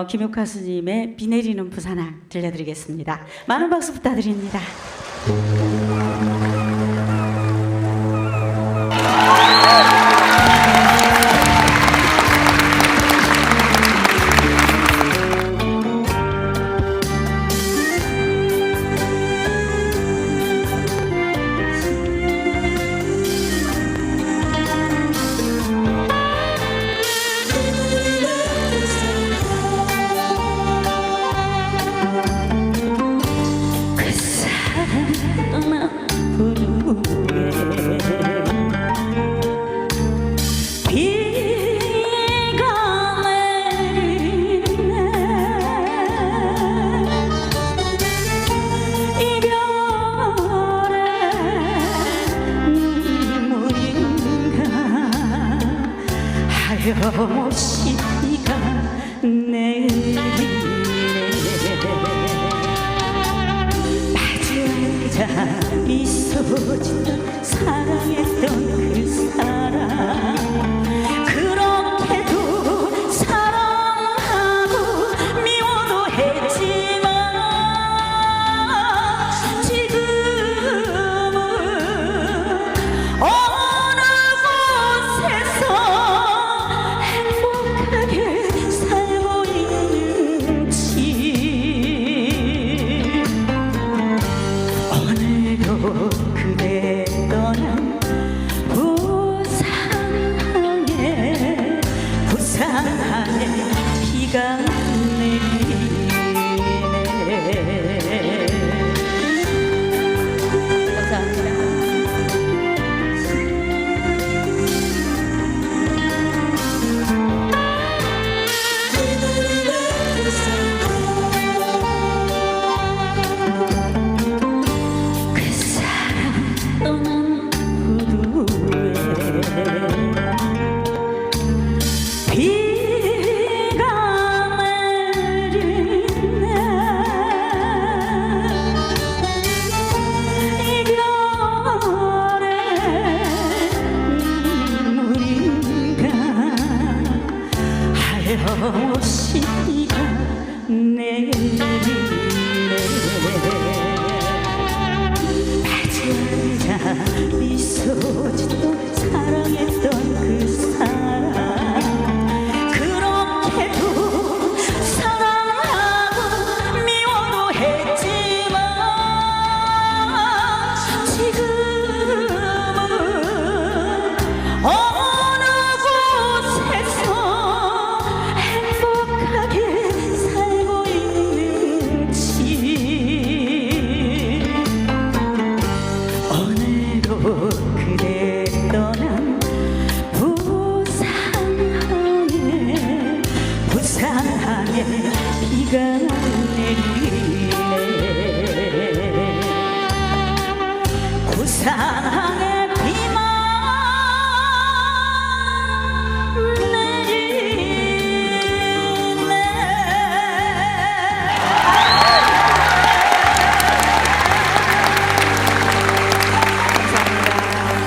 어, 김용화 스님의 비 내리는 부산항 들려드리겠습니다. 많은 박수 부탁드립니다. 변함없이 네가 내 영원한 부산항에 부산항에 비가 我心。karanlık